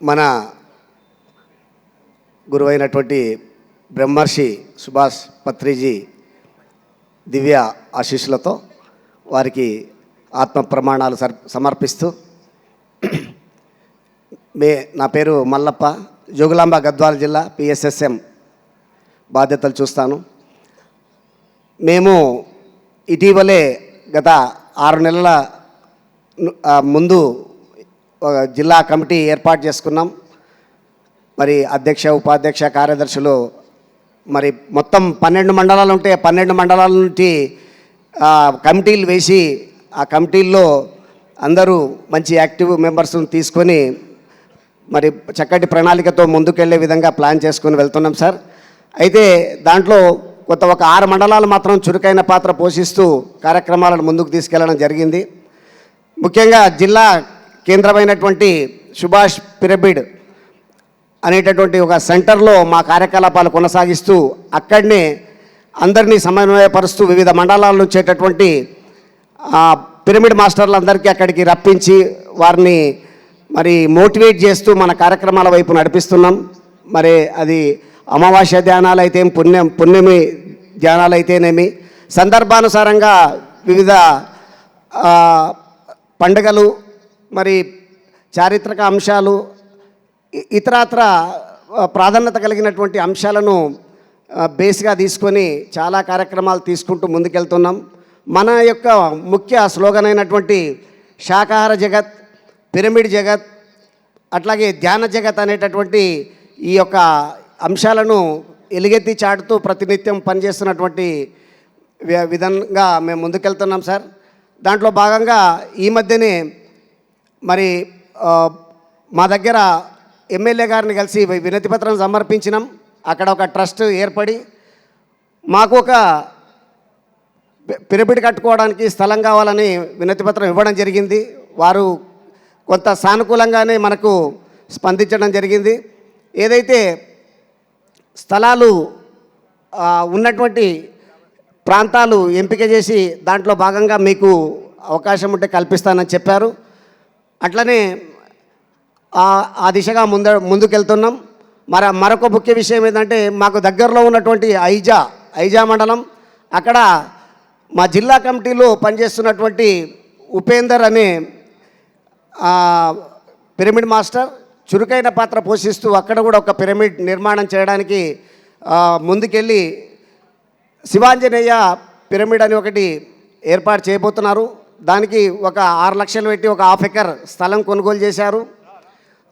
మన గురువైనటువంటి బ్రహ్మర్షి సుభాష్ పత్రిజీ దివ్య ఆశీస్సులతో వారికి ఆత్మ ప్రమాణాలు సర్ సమర్పిస్తూ మే నా పేరు మల్లప్ప జోగులాంబ గద్వాల జిల్లా పిఎస్ఎస్ఎం బాధ్యతలు చూస్తాను. మేము ఇటీవలే గత ఆరు నెలల ముందు జిల్లా కమిటీ ఏర్పాటు చేసుకున్నాం. మరి అధ్యక్ష ఉపాధ్యక్ష కార్యదర్శులు మరి మొత్తం పన్నెండు మండలాలు ఉంటే పన్నెండు మండలాల నుండి కమిటీలు వేసి ఆ కమిటీల్లో అందరూ మంచి యాక్టివ్ మెంబర్స్ని తీసుకొని మరి చక్కటి ప్రణాళికతో ముందుకెళ్ళే విధంగా ప్లాన్ చేసుకొని వెళ్తున్నాం సార్. అయితే దాంట్లో కొత్త ఒక ఆరు మండలాలు మాత్రం చురుకైన పాత్ర పోషిస్తూ కార్యక్రమాలను ముందుకు తీసుకెళ్ళడం జరిగింది. ముఖ్యంగా జిల్లా కేంద్రమైనటువంటి సుభాష్ పిరమిడ్ అనేటటువంటి ఒక సెంటర్లో మా కార్యకలాపాలు కొనసాగిస్తూ అక్కడనే అందరినీ సమన్వయపరుస్తూ వివిధ మండలాల నుంచి వచ్చేటటువంటి ఆ, పిరమిడ్ మాస్టర్లందరికీ అక్కడికి రప్పించి వారిని మరి మోటివేట్ చేస్తూ మన కార్యక్రమాల వైపు నడిపిస్తున్నాం. మరి అది అమావాస్య ధ్యానాలు అయితే పుణ్యం పుణ్యమి ధ్యానాలు అయితేనేమి సందర్భానుసారంగా వివిధ పండుగలు మరి చారిత్రక అంశాలు ఇతరత్ర ప్రాధాన్యత కలిగినటువంటి అంశాలను బేస్గా తీసుకొని చాలా కార్యక్రమాలు తీసుకుంటూ ముందుకెళ్తున్నాం. మన యొక్క ముఖ్య స్లోగన్ అయినటువంటి శాకాహార జగత్ పిరమిడ్ జగత్ అట్లాగే ధ్యాన జగత్ అనేటటువంటి ఈ యొక్క అంశాలను ఎలుగెత్తి చాటుతూ ప్రతినిత్యం పనిచేస్తున్నటువంటి విధంగా మేము ముందుకెళ్తున్నాం సార్. దాంట్లో భాగంగా ఈ మధ్యనే మరి మా దగ్గర ఎమ్మెల్యే గారిని కలిసి వినతి పత్రం సమర్పించినాం. అక్కడ ఒక ట్రస్ట్ ఏర్పడి మాకు ఒక పి- పిరమిడ్ కట్టుకోవడానికి స్థలం కావాలని వినతి పత్రం ఇవ్వడం జరిగింది. వారు కొంత సానుకూలంగానే మనకు స్పందించడం జరిగింది. ఏదైతే స్థలాలు ఉన్నటువంటి ప్రాంతాలు ఎంపిక చేసి దాంట్లో భాగంగా మీకు అవకాశం ఉంటే కల్పిస్తానని చెప్పారు. అట్లనే ఆ- దిశగా ముంద ముందుకెళ్తున్నాం. మరి మరొక ముఖ్య విషయం ఏంటంటే మాకు దగ్గరలో ఉన్నటువంటి ఐజా ఐజా మండలం. అక్కడ మా జిల్లా కమిటీలో పనిచేస్తున్నటువంటి ఉపేందర్ అనే పిరమిడ్ మాస్టర్ చురుకైన పాత్ర పోషిస్తూ అక్కడ కూడా ఒక పిరమిడ్ నిర్మాణం చేయడానికి ముందుకెళ్ళి శివాంజనేయ పిరమిడ్ అని ఒకటి ఏర్పాటు చేయబోతున్నారు. దానికి ఒక ఆరు లక్షలు పెట్టి ఒక హాఫ్ ఎకర్ స్థలం కొనుగోలు చేశారు.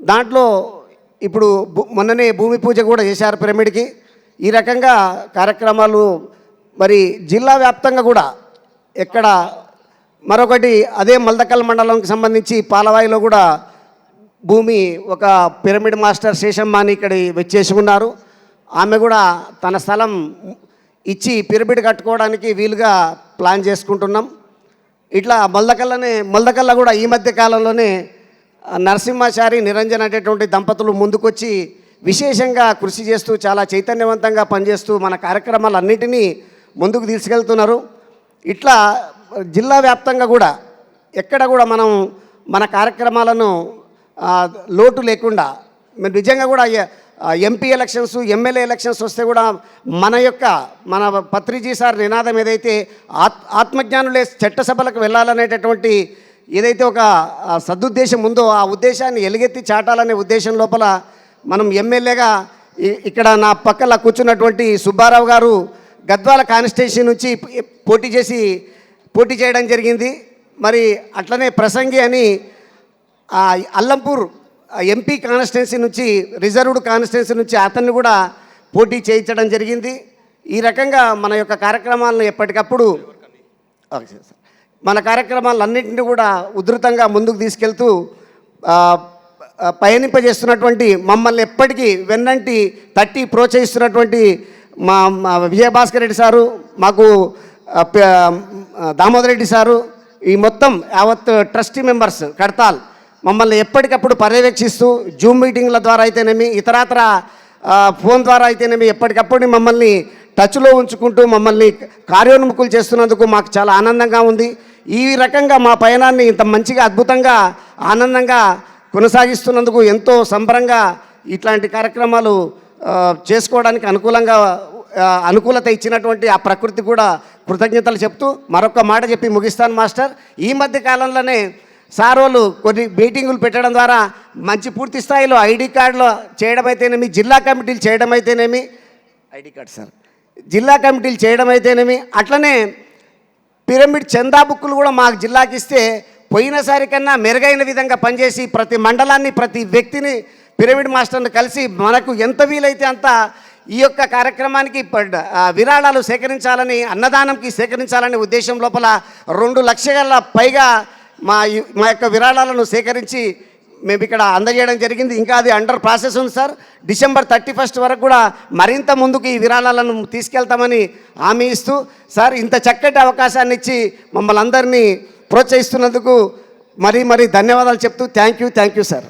దాంట్లో ఇప్పుడు మొన్ననే భూమి పూజ కూడా చేశారు పిరమిడ్కి. ఈ రకంగా కార్యక్రమాలు మరి జిల్లా వ్యాప్తంగా కూడా ఎక్కడ మరొకటి అదే మల్దకల్ మండలంకి సంబంధించి పాలవాయిలో కూడా భూమి ఒక పిరమిడ్ మాస్టర్ శేషమ్మని ఇక్కడ వచ్చేసి ఉన్నారు. ఆమె కూడా తన స్థలం ఇచ్చి పిరమిడ్ కట్టుకోవడానికి వీలుగా ప్లాన్ చేసుకుంటున్నాం. ఇట్లా మల్దకల్లనే మల్దకల్ల కూడా ఈ మధ్య కాలంలోనే నరసింహాచారి నిరంజన్ అనేటటువంటి దంపతులు ముందుకొచ్చి విశేషంగా కృషి చేస్తూ చాలా చైతన్యవంతంగా పనిచేస్తూ మన కార్యక్రమాలన్నిటినీ ముందుకు తీసుకెళ్తున్నారు. ఇట్లా జిల్లా వ్యాప్తంగా కూడా ఎక్కడ కూడా మనం మన కార్యక్రమాలను లోటు లేకుండా నిజంగా కూడా ఎ- ఎంపీ ఎలక్షన్స్ ఎమ్మెల్యే ఎలక్షన్స్ వస్తే కూడా మన యొక్క మన పత్రిజీ సార్ నినాదం ఏదైతే ఆత్ ఆత్మజ్ఞానులే చట్టసభలకు వెళ్ళాలనేటటువంటి ఏదైతే ఒక సదుద్దేశం ఉందో ఆ ఉద్దేశాన్ని ఎలుగెత్తి చాటాలనే ఉద్దేశం లోపల మనం ఎమ్మెల్యేగా ఇక్కడ నా పక్కన కూర్చున్నటువంటి సుబ్బారావు గారు గద్వాల కాన్స్టిట్యూషన్ నుంచి పోటీ చేసి పోటీ చేయడం జరిగింది. మరి అట్లనే ప్రసంగి అని అల్లంపూర్ ఎంపీ కాన్స్టిట్యున్సీ నుంచి రిజర్వ్డ్ కాన్స్టిట్యున్సీ నుంచి అతన్ని కూడా పోటీ చేయించడం జరిగింది. ఈ రకంగా మన యొక్క కార్యక్రమాలను ఎప్పటికప్పుడు మన కార్యక్రమాలన్నింటినీ కూడా ఉధృతంగా ముందుకు తీసుకెళ్తూ పయనింపజేస్తున్నటువంటి మమ్మల్ని ఎప్పటికీ వెన్నంటి తట్టి ప్రోత్సహిస్తున్నటువంటి మా మా విజయభాస్కర్ రెడ్డి సారు మాకు దామోదర్ రెడ్డి సారు ఈ మొత్తం యావత్ ట్రస్టీ మెంబర్స్ కడతాల్ మమ్మల్ని ఎప్పటికప్పుడు పర్యవేక్షిస్తూ జూమ్ మీటింగ్ల ద్వారా అయితేనేమి ఇతరాతర ఫోన్ ద్వారా అయితేనేమి ఎప్పటికప్పుడు మమ్మల్ని టచ్లో ఉంచుకుంటూ మమ్మల్ని కార్యోన్ముఖులు చేస్తున్నందుకు మాకు చాలా ఆనందంగా ఉంది. ఈ రకంగా మా పయనాన్ని ఇంత మంచిగా అద్భుతంగా ఆనందంగా కొనసాగిస్తున్నందుకు ఎంతో సంబరంగా ఇట్లాంటి కార్యక్రమాలు చేసుకోవడానికి అనుకూలంగా అనుకూలత ఇచ్చినటువంటి ఆ ప్రకృతి కూడా కృతజ్ఞతలు చెప్తూ మరొక మాట చెప్పి ముగిస్తాను మాస్టర్. ఈ మధ్య కాలంలోనే సార్ వాళ్ళు కొన్ని మీటింగులు పెట్టడం ద్వారా మంచి పూర్తి స్థాయిలో ఐడి కార్డులో చేయడం అయితేనేమి జిల్లా కమిటీలు చేయడం అయితేనేమి ఐడి కార్డ్ సార్ జిల్లా కమిటీలు చేయడం అయితేనేమి అట్లనే పిరమిడ్ చందా బుక్కులు కూడా మాకు జిల్లాకి ఇస్తే పోయినసారి కన్నా మెరుగైన విధంగా పనిచేసి ప్రతి మండలాన్ని ప్రతి వ్యక్తిని పిరమిడ్ మాస్టర్ని కలిసి మనకు ఎంత వీలైతే అంత ఈ యొక్క కార్యక్రమానికి విరాళాలు సేకరించాలని అన్నదానంకి సేకరించాలనే ఉద్దేశం లోపల రెండు లక్షల పైగా మా మా యొక్క విరాళాలను సేకరించి మేము ఇక్కడ అందజేయడం జరిగింది. ఇంకా అది అండర్ ప్రాసెస్ ఉంది సార్ డిసెంబర్ థర్టీ ఫస్ట్ వరకు కూడా మరింత ముందుకు ఈ విరాళాలను తీసుకెళ్తామని హామీ ఇస్తూ సార్ ఇంత చక్కటి అవకాశాన్ని ఇచ్చి మమ్మల్ని అందరినీ ప్రోత్సహిస్తున్నందుకు మరీ మరీ ధన్యవాదాలు చెప్తూ thank you thank you sir